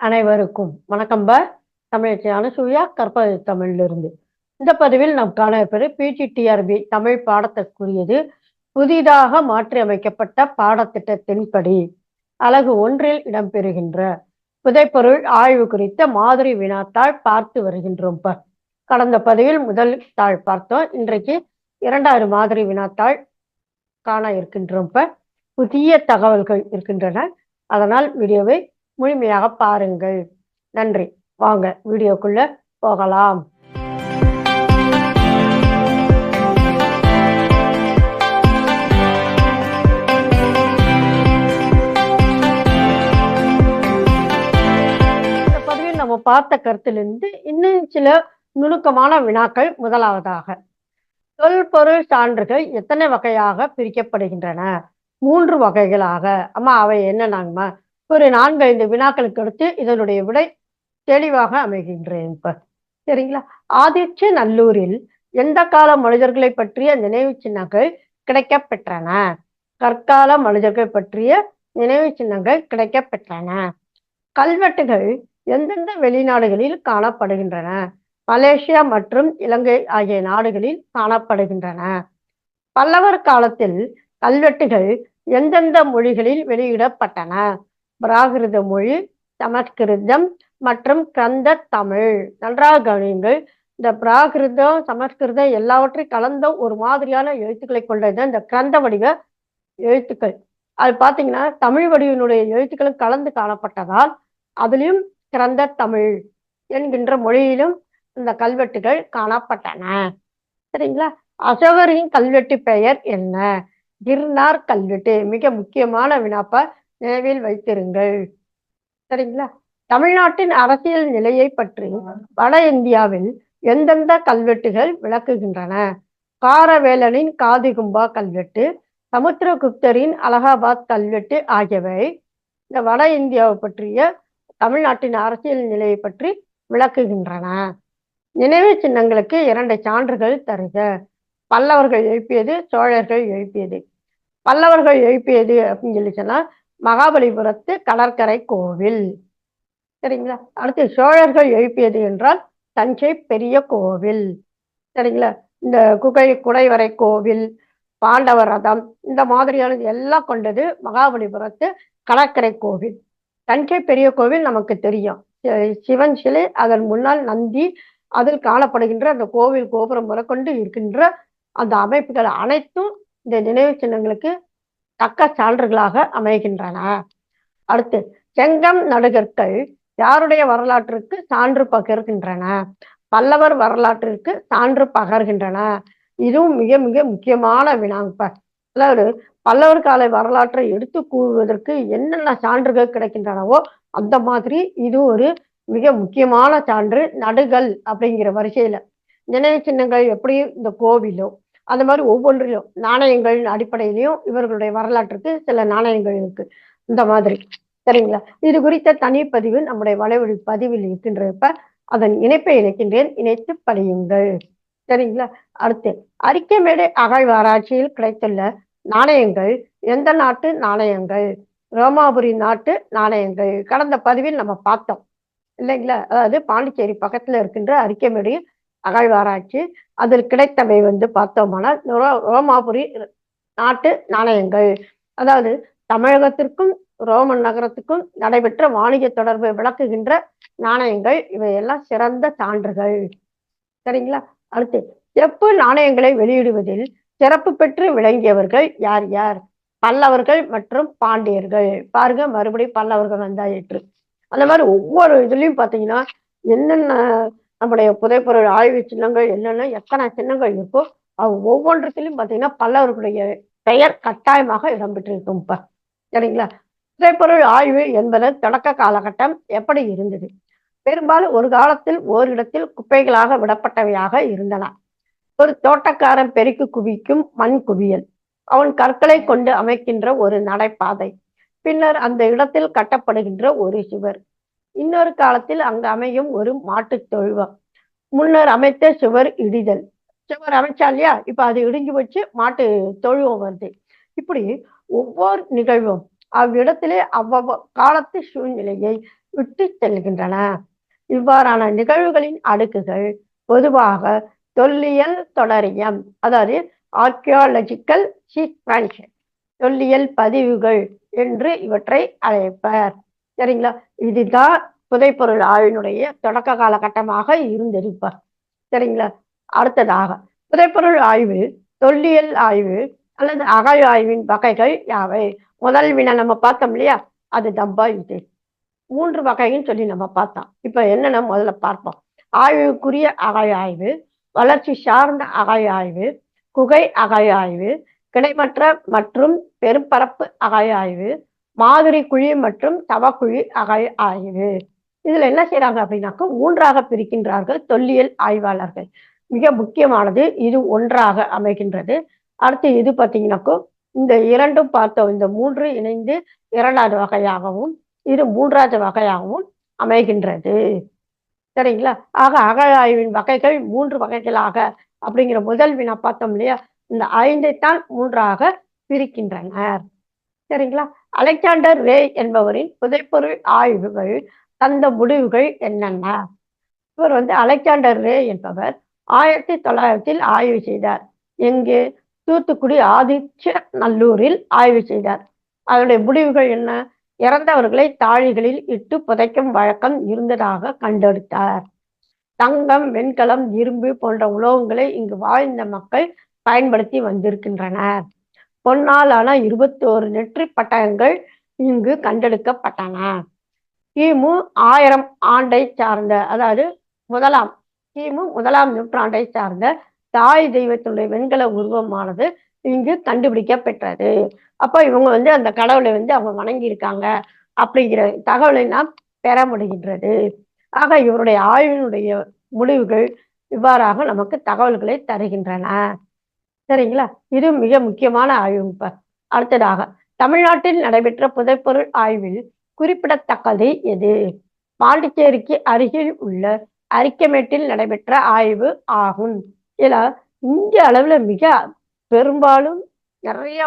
அனைவருக்கும் வணக்கம் ப. தமிழச்சி அனசூயா கற்பது தமிழிலிருந்து. இந்த பதிவில் நாம் காண இருப்பது பிஜிடிஆர்பி தமிழ் பாடத்திற்குரியது. புதிதாக மாற்றி அமைக்கப்பட்ட பாடத்திட்டத்தின்படி அலகு ஒன்றில் இடம்பெறுகின்ற புதைப்பொருள் ஆய்வு குறித்த மாதிரி வினாத்தாள் பார்த்து வருகின்றோம் ப. கடந்த பதிவில் முதல் தாள் பார்த்தோம். இன்றைக்கு இரண்டாவது மாதிரி வினாத்தாள் காண இருக்கின்றோம் ப. புதிய தகவல்கள் இருக்கின்றன. அதனால் வீடியோவை முழுமையாக பாருங்கள். நன்றி. வாங்க வீடியோக்குள்ள போகலாம். இந்த நம்ம பார்த்த கருத்திலிருந்து இன்னும் சில நுணுக்கமான வினாக்கள் முதலாவதாக. தொல்பொருள் சான்றுகள் எத்தனை வகையாக பிரிக்கப்படுகின்றன? மூன்று வகைகளாக. அம்மா அவை என்னன்னாங்கம்மா ஒரு நான்கு ஐந்து வினாக்களுக்கு அடுத்து இதனுடைய விடை தெளிவாக அமைகின்றேன். இப்ப சரிங்களா? ஆதிச்ச நல்லூரில் எந்த கால மனிதர்களை பற்றிய நினைவு சின்னங்கள் கிடைக்கப்பெற்றன? கற்கால மனிதர்கள் பற்றிய நினைவு சின்னங்கள் கிடைக்கப்பெற்றன. கல்வெட்டுகள் எந்தெந்த வெளிநாடுகளில் காணப்படுகின்றன? மலேசியா மற்றும் இலங்கை ஆகிய நாடுகளில் காணப்படுகின்றன. பல்லவர் காலத்தில் கல்வெட்டுகள் எந்தெந்த மொழிகளில் வெளியிடப்பட்டன? பிராகிருத மொழி சமஸ்கிருதம் மற்றும் கந்த தமிழ். நன்றாக கவனியுங்கள் இந்த பிராகிருதம் சமஸ்கிருதம் எல்லாவற்றையும் கலந்த ஒரு மாதிரியான எழுத்துக்களை கொண்டது இந்த கிரந்த வடிவ எழுத்துக்கள். அது பார்த்தீங்கன்னா தமிழ் வடிவினுடைய எழுத்துக்களும் கலந்து காணப்பட்டதால் அதுலேயும் கிரந்த தமிழ் என்கின்ற மொழியிலும் இந்த கல்வெட்டுகள் காணப்பட்டன. சரிங்களா? அசோகரின் கல்வெட்டு பெயர் என்ன? கிர்னார் கல்வெட்டு மிக முக்கியமான வினாப்ப நினைவில் வைத்திருங்கள். சரிங்களா? தமிழ்நாட்டின் அரசியல் நிலையை பற்றி வட இந்தியாவில் எந்தெந்த கல்வெட்டுகள் விளக்குகின்றன? காரவேலனின் காதிகும்பா கல்வெட்டு சமுத்திரகுப்தரின் அலகாபாத் கல்வெட்டு ஆகியவை இந்த வட இந்தியாவை பற்றிய தமிழ்நாட்டின் அரசியல் நிலையை பற்றி விளக்குகின்றன. நினைவு சின்னங்களுக்கு இரண்டு சான்றுகள் தருக. பல்லவர்கள் எழுப்பியது சோழர்கள் எழுப்பியது. பல்லவர்கள் எழுப்பியது அப்படின்னு சொல்லி சொன்னால் மகாபலிபுரத்து கடற்கரை கோவில். சரிங்களா? அடுத்து சோழர்கள் எழுப்பியது என்றால் தஞ்சை பெரிய கோவில். சரிங்களா? இந்த குகை குடைவரை கோவில் பாண்டவர் ரதம் இந்த மாதிரியானது எல்லாம் கொண்டது மகாபலிபுரத்து கடற்கரை கோவில். தஞ்சை பெரிய கோவில் நமக்கு தெரியும். சிவன் சிலை அதன் முன்னால் நந்தி அதில் காணப்படுகின்ற அந்த கோவில் கோபுரம் முதற்கொண்டு இருக்கின்ற அந்த அமைப்புகள் அனைத்தும் இந்த நினைவு சின்னங்களுக்கு தக்க சான்றுகளாக அமைகின்றன. அடுத்து செங்கம் நடுகற்கள் யாருடைய வரலாற்றிற்கு சான்று பகர்கின்றன? பல்லவர் வரலாற்றிற்கு சான்று பகர்கின்றன. இதுவும் மிக மிக முக்கியமான வினாங்க. அதாவது பல்லவர் கால வரலாற்றை எடுத்து கூறுவதற்கு என்னென்ன சான்றுகள் கிடைக்கின்றனவோ அந்த மாதிரி இது ஒரு மிக முக்கியமான சான்று நடுகள் அப்படிங்கிற வரிசையில. நினைவு சின்னங்கள் எப்படி இந்த கோவிலோ அந்த மாதிரி ஒவ்வொன்றிலும் நாணயங்கள் அடிப்படையிலையும் இவர்களுடைய வரலாற்றுக்கு சில நாணயங்கள் இருக்கு. இந்த மாதிரி. சரிங்களா? இது குறித்த தனிப்பதிவு நம்முடைய வலைவழி பதிவில் இருக்கின்றப்ப அதன் இணைப்பை இணைக்கின்றேன். இணைத்து படியுங்கள். சரிங்களா? அடுத்து அரிக்கமேடு அகழ்வாராய்ச்சியில் கிடைத்துள்ள நாணயங்கள் எந்த நாட்டு நாணயங்கள்? ரோமாபுரி நாட்டு நாணயங்கள். கடந்த பதிவில் நம்ம பார்த்தோம். இல்லைங்களா? அதாவது பாண்டிச்சேரி பக்கத்துல இருக்கின்ற அறிக்கை அரிக்கமேடு அகழ்வாராய்ச்சி அதில் கிடைத்தவை வந்து பார்த்தோமானால் ரோமாபுரி நாட்டு நாணயங்கள். அதாவது தமிழகத்திற்கும் ரோமன் நகரத்துக்கும் நடைபெற்ற வாணிக தொடர்பை விளக்குகின்ற நாணயங்கள். இவையெல்லாம் சிறந்த சான்றுகள். சரிங்களா? அடுத்து செப்பு நாணயங்களை வெளியிடுவதில் சிறப்பு பெற்று விளங்கியவர்கள் யார் யார்? பல்லவர்கள் மற்றும் பாண்டியர்கள். பாருங்க மறுபடியும் பல்லவர்கள் வந்தாயிற்று. அந்த மாதிரி ஒவ்வொரு இதுலயும் பாத்தீங்கன்னா என்னென்ன நம்முடைய புதைப்பொருள் ஆய்வு சின்னங்கள் என்னென்ன எத்தனை சின்னங்கள் இருக்கோ அது ஒவ்வொன்றத்திலும் பார்த்தீங்கன்னா பல்லவர்களுடைய பெயர் கட்டாயமாக இடம்பெற்றிருக்கும் இப்போ சரிங்களா? புதைப்பொருள் ஆய்வு என்பது தொடக்க காலகட்டம் எப்படி இருந்தது? பெரும்பாலும் ஒரு காலத்தில் ஓரிடத்தில் குப்பைகளாக விடப்பட்டவையாக இருந்தன. ஒரு தோட்டக்காரன் பெருக்கு குவிக்கும் மண் குவியல். அவன் கற்களை கொண்டு அமைக்கின்ற ஒரு நடைபாதை. பின்னர் அந்த இடத்தில் கட்டப்படுகின்ற ஒரு சுவர். இன்னொரு காலத்தில் அங்கு அமையும் ஒரு மாட்டு தொழுவம். முன்னர் அமைத்த சுவர் இடிதல். சுவர் அமைச்சா இல்லையா? இப்ப அது இடிஞ்சு வச்சு மாட்டு தொழுவம் வருது. இப்படி ஒவ்வொரு நிகழ்வும் அவ்விடத்திலே அவ்வளவு காலத்து சூழ்நிலையை விட்டு செல்கின்றன. இவ்வாறான நிகழ்வுகளின் அடுக்குகள் பொதுவாக தொல்லியல் தொடரியம் அதாவது ஆர்கியாலஜிக்கல் சீக்வன்ஸ் தொல்லியல் பதிவுகள் என்று இவற்றை அழைப்பர். சரிங்களா? இதுதான் புதைப்பொருள் ஆய்வினுடைய தொடக்க காலகட்டமாக இருந்திருப்பார். சரிங்களா? அடுத்ததாக புதைப்பொருள் ஆய்வு தொல்லியல் ஆய்வு அல்லது அகழ் ஆய்வின் வகைகள் யாவை? முதல் வினா நம்ம பார்த்தோம் இல்லையா? அது தம்பா இது மூன்று வகைன்னு சொல்லி நம்ம பார்த்தோம். இப்ப என்னன்னா முதல்ல பார்ப்போம்? ஆய்வுக்குரிய அகழ் ஆய்வு வளர்ச்சி சார்ந்த அகழ் ஆய்வு குகை அகழ் ஆய்வு கிடைமற்ற மற்றும் பெரும்பரப்பு அகழ் ஆய்வு மாதிரி குழி மற்றும் தவக்குழி அகழ் ஆய்வு இதுல என்ன செய்யறாங்க அப்படின்னாக்க மூன்றாக பிரிக்கின்றார்கள் தொல்லியல் ஆய்வாளர்கள். மிக முக்கியமானது இது ஒன்றாக அமைகின்றது. அடுத்து இது பார்த்தீங்கன்னாக்கோ இந்த இரண்டும் பார்த்தோம். இந்த மூன்று இணைந்து இரண்டாவது வகையாகவும் இது மூன்றாவது வகையாகவும் அமைகின்றது. சரிங்களா? ஆக அகழாய்வின் வகைகள் மூன்று வகைகளாக அப்படிங்கிற முதல் வினா பார்த்தோம் இல்லையா? இந்த ஐந்தைத்தான் மூன்றாக பிரிக்கின்றனர். சரிங்களா? அலெக்சாண்டர் ரே என்பவரின் புதைப்பொருள் ஆய்வுகள் தந்த முடிவுகள் என்னென்ன? இவர் வந்து அலெக்சாண்டர் ரே என்பவர். ஆயிரத்தி தொள்ளாயிரத்தில் ஆய்வு செய்தார். எங்கு தூத்துக்குடி ஆதித்ய நல்லூரில் ஆய்வு செய்தார். அதனுடைய முடிவுகள் என்ன? இறந்தவர்களை தாழிகளில் இட்டு புதைக்கும் வழக்கம் இருந்ததாக கண்டெடுத்தார். தங்கம் வெண்கலம் இரும்பு போன்ற உலோகங்களை இங்கு வாழ்ந்த மக்கள் பயன்படுத்தி வந்திருக்கின்றனர். பொன்னாலான இருபத்தோரு நெற்றி பட்டயங்கள் இங்கு கண்டெடுக்கப்பட்டன. கிமு ஆயிரம் ஆண்டை சார்ந்த அதாவது முதலாம் கிமு முதலாம் நூற்றாண்டை சார்ந்த தாய் தெய்வத்தினுடைய வெண்கல உருவமானது இங்கு கண்டுபிடிக்கப்பெற்றது. அப்போ இவங்க வந்து அந்த கடவுளை வந்து அவங்க வணங்கியிருக்காங்க அப்படிங்கிற தகவலை நாம் பெற முடிகின்றது. ஆக இவருடைய ஆய்வினுடைய முடிவுகள் இவ்வாறாக நமக்கு தகவல்களை தருகின்றன. சரிங்களா? இது மிக முக்கியமான ஆய்வு அடுத்ததாக தமிழ்நாட்டில் நடைபெற்ற புதைப்பொருள் ஆய்வில் குறிப்பிடத்தக்கது எது? பாண்டிச்சேரிக்கு அருகில் உள்ள அரிக்கமேட்டில் நடைபெற்ற ஆய்வு ஆகும். இதில் இந்திய அளவில் மிக பெரும்பாலும் நிறைய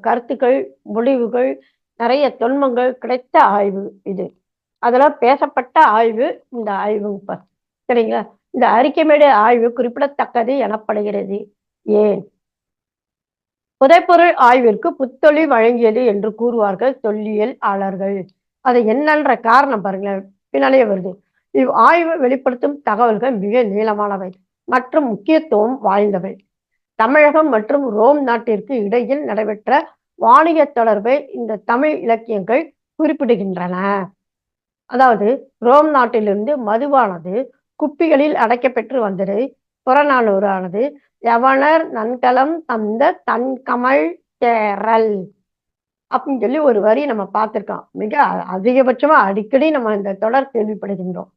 கருத்துக்கள் முடிவுகள் நிறைய தொன்மங்கள் கிடைத்த ஆய்வு இது. அதெல்லாம் பேசப்பட்ட ஆய்வு இந்த ஆய்வு சரிங்களா? இந்த அரிக்கமேடு ஆய்வு குறிப்பிடத்தக்கது எனப்படுகிறது. ஏன்? புதைப்பொருள் ஆய்விற்கு புத்தொழி வழங்கியது என்று கூறுவார்கள் தொல்லியல் ஆளர்கள் அது என்னன்ற காரணம் பாருங்களேன். பின்னாலேயே வருது. இவ் ஆய்வு வெளிப்படுத்தும் தகவல்கள் மிக நீளமானவை மற்றும் முக்கியத்துவம் வாய்ந்தவை. தமிழகம் மற்றும் ரோம் நாட்டிற்கு இடையில் நடைபெற்ற வாணிக தொடர்பை இந்த தமிழ் இலக்கியங்கள் குறிப்பிடுகின்றன. அதாவது ரோம் நாட்டிலிருந்து மதுவானது குப்பிகளில் அடைக்கப்பெற்று வந்தது. புறநானூறானது யவனர் நன்கலம் தந்த தன்கமல் தேரல் அப்படின்னு சொல்லி ஒரு வரி நம்ம பார்த்திருக்கோம். மிக அதிகபட்சமா அடிக்கடி நம்ம இந்த தொடர் கேள்விப்படுகின்றோம்.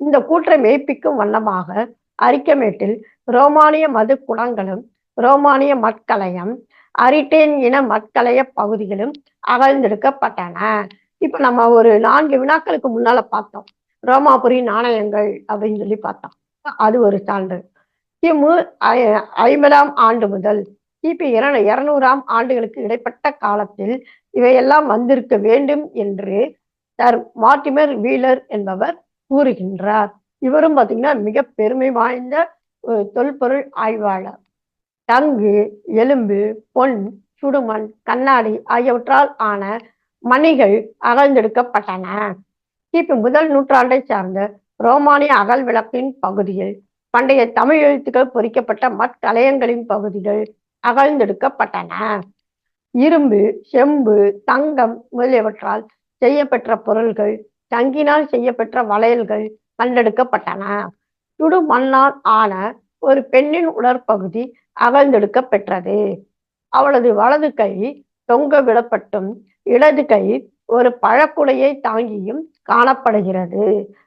இந்த கூற்றை மெய்ப்பிக்கும் வண்ணமாக அரிக்கமேட்டில் ரோமானிய மது குளங்களும் ரோமானிய மட்கலயம் அரிட்டேன் இன மட்கலைய பகுதிகளும் அகழ்ந்தெடுக்கப்பட்டன இப்ப நம்ம ஒரு நான்கு வினாக்களுக்கு முன்னால பார்த்தோம். ரோமாபுரி நாணயங்கள் அப்படின்னு சொல்லி பார்த்தோம். அது ஒரு சான்று. கிமு ஐம்பதாம் ஆண்டு முதல் கிபி இரண இருநூறாம் ஆண்டுகளுக்கு இடைப்பட்ட காலத்தில் இவையெல்லாம் வந்திருக்க வேண்டும் என்று சர் மார்டிமர் வீலர் என்பவர் கூறுகின்றார். இவரும் பார்த்தீங்கன்னா மிக பெருமை வாய்ந்த தொல்பொருள் ஆய்வாளர். தங்கு எலும்பு பொன் சுடுமண் கண்ணாடி ஆகியவற்றால் ஆன மணிகள் அகழ்ந்தெடுக்கப்பட்டன. கிபி முதல் நூற்றாண்டை சார்ந்த ரோமானிய அகல் விளக்கின் பகுதியில் பண்டைய தமிழ் எழுத்துக்கள் பொறிக்கப்பட்ட மட்கலயங்களின் பகுதிகள் அகழ்ந்தெடுக்கப்பட்டன. இரும்பு செம்பு தங்கம் முதலியவற்றால் செய்யப்பெற்ற பொருள்கள் தங்கினால் செய்யப்பெற்ற வளையல்கள் கண்டெடுக்கப்பட்டன. சுடு மண்ணால் ஆன ஒரு பெண்ணின் உடற்பகுதி அகழ்ந்தெடுக்க பெற்றது அவளது வலது கை தொங்க விடப்பட்டும் இடது கை ஒரு பழக்குடையை தாங்கியும் காணப்படுகிறது.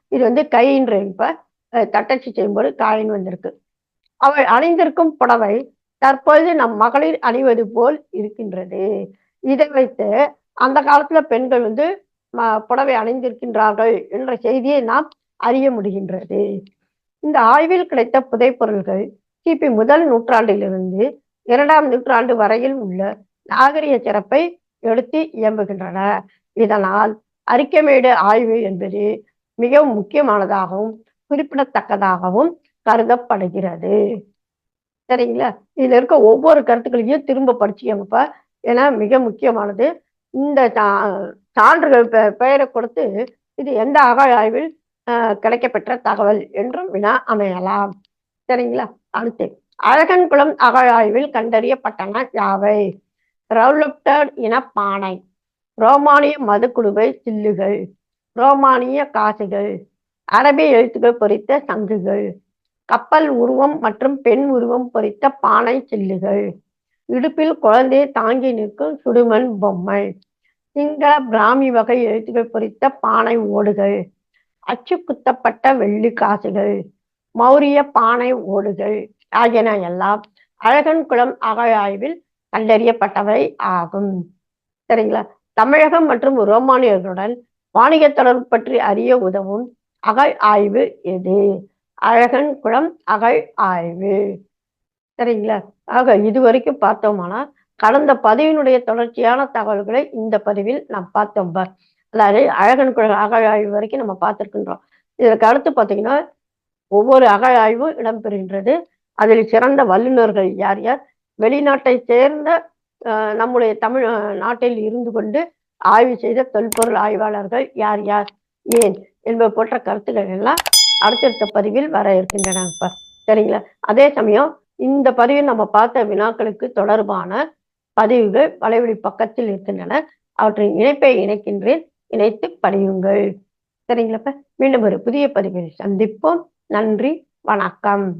இது வந்து கைன்ற இப்ப தட்டச்சு செய்யும்போது காயின் வந்திருக்கு. அவள் அணிந்திருக்கும் புடவை தற்பொழுது நம் மகளிர் அணிவது போல் இருக்கின்றது. இதை வைத்து அந்த காலத்துல பெண்கள் வந்து புடவை அணிந்திருக்கின்றார்கள் என்ற செய்தியை நாம் அறிய முடிகின்றது. இந்த ஆய்வில் கிடைத்த புதைப்பொருள்கள் கிபி முதல் நூற்றாண்டிலிருந்து இரண்டாம் நூற்றாண்டு வரையில் உள்ள நாகரிக சிறப்பை எடுத்து இயம்புகின்றன. இதனால் அறிக்கைமேடு ஆய்வு என்பது மிகவும் முக்கியமானதாகவும் குறிப்பிடத்தக்கதாகவும் கருதப்படுகிறது. சரிங்களா? இதுல இருக்க ஒவ்வொரு கருத்துக்களையும் திரும்ப படிச்சுக்கப்ப ஏன்னா மிக முக்கியமானது. இந்த சான்றுகள் பெ- பெயரை கொடுத்து இது எந்த அகழாய்வில் ஆய்வில் கிடைக்கப்பெற்ற தகவல் என்றும் வினா அமையலாம். சரிங்களா? அடுத்து அழகன்குளம் அகழாய்வில் ஆய்வில் கண்டறியப்பட்டன யாவை? ரவுலப்டர் இன பானை ரோமானிய மதுக்குழுவை சில்லுகள் ரோமானிய காசுகள் அரபி எழுத்துக்கள் பொறித்த சங்குகள் கப்பல் உருவம் மற்றும் பெண் உருவம் பொறித்த பானை சில்லுகள் இடுப்பில் குழந்தையை தாங்கி நிற்கும் சுடுமண் பொம்மை சிங்கள பிராமி வகை எழுத்துக்கள் பொறித்த பானை ஓடுகள் அச்சு குத்தப்பட்ட வெள்ளி காசுகள் மௌரிய பானை ஓடுகள் ஆகியன எல்லாம் அழகன் குளம் கண்டறியப்பட்டவை ஆகும். சரிங்களா? தமிழகம் மற்றும் ரோமானியர்களுடன் வாணிக தொடர்பு பற்றி அறிய உதவும் அகழ் ஆய்வு எது? அழகன் குளம் அகழ் ஆய்வு. சரிங்களா? ஆக இது வரைக்கும் பார்த்தோமானா கடந்த பதிவினுடைய தொடர்ச்சியான தகவல்களை இந்த பதிவில் நாம் பார்த்தோம் பார். அதாவது அழகன் குளம் அகழ் ஆய்வு வரைக்கும் நம்ம பார்த்திருக்கின்றோம். இதற்கு அடுத்து பார்த்தீங்கன்னா ஒவ்வொரு அகழ் ஆய்வும் இடம்பெறுகின்றது. அதில் சிறந்த வல்லுநர்கள் யார் யார்? வெளிநாட்டை சேர்ந்த அஹ், நம்முடைய தமிழ் நாட்டில் இருந்து கொண்டு ஆய்வு செய்த தொல்பொருள் ஆய்வாளர்கள் யார் யார்? ஏன்? என்பது போன்ற கருத்துக்கள் எல்லாம் அடுத்தடுத்த பதிவில் வர இருக்கின்றன இப்ப சரிங்களா? அதே சமயம் இந்த பதிவில் நம்ம பார்த்த வினாக்களுக்கு தொடர்பான பதிவுகள் வலைவழி பக்கத்தில் இருக்கின்றன. அவற்றின் இணைப்பை இணைக்கின்றேன். இணைத்து படியுங்கள். சரிங்களாப்ப மீண்டும் ஒரு புதிய பதிவில் சந்திப்போம். நன்றி. வணக்கம்.